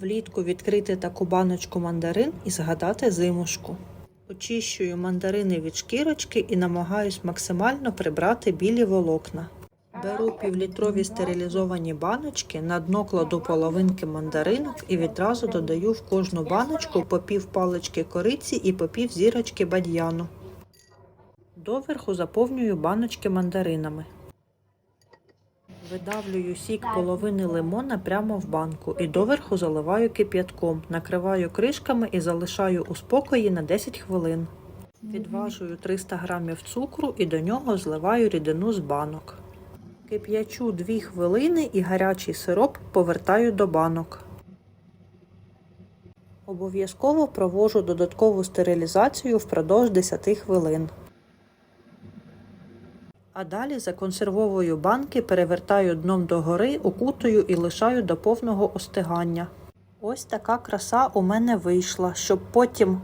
Влітку відкрити таку баночку мандарин і згадати зимушку. Очищую мандарини від шкірочки і намагаюсь максимально прибрати білі волокна. Беру півлітрові стерилізовані баночки, на дно кладу половинки мандаринок і відразу додаю в кожну баночку по пів палички кориці і по пів зірочки бадьяну. Доверху заповнюю баночки мандаринами. Видавлюю сік половини лимона прямо в банку і доверху заливаю кип'ятком, накриваю кришками і залишаю у спокої на 10 хвилин. Відважую 300 грамів цукру і до нього зливаю рідину з банок. Кип'ячу 2 хвилини і гарячий сироп повертаю до банок. Обов'язково провожу додаткову стерилізацію впродовж 10 хвилин. А далі законсервовую банки, перевертаю дном догори, окутую і лишаю до повного остигання. Ось така краса у мене вийшла, щоб потім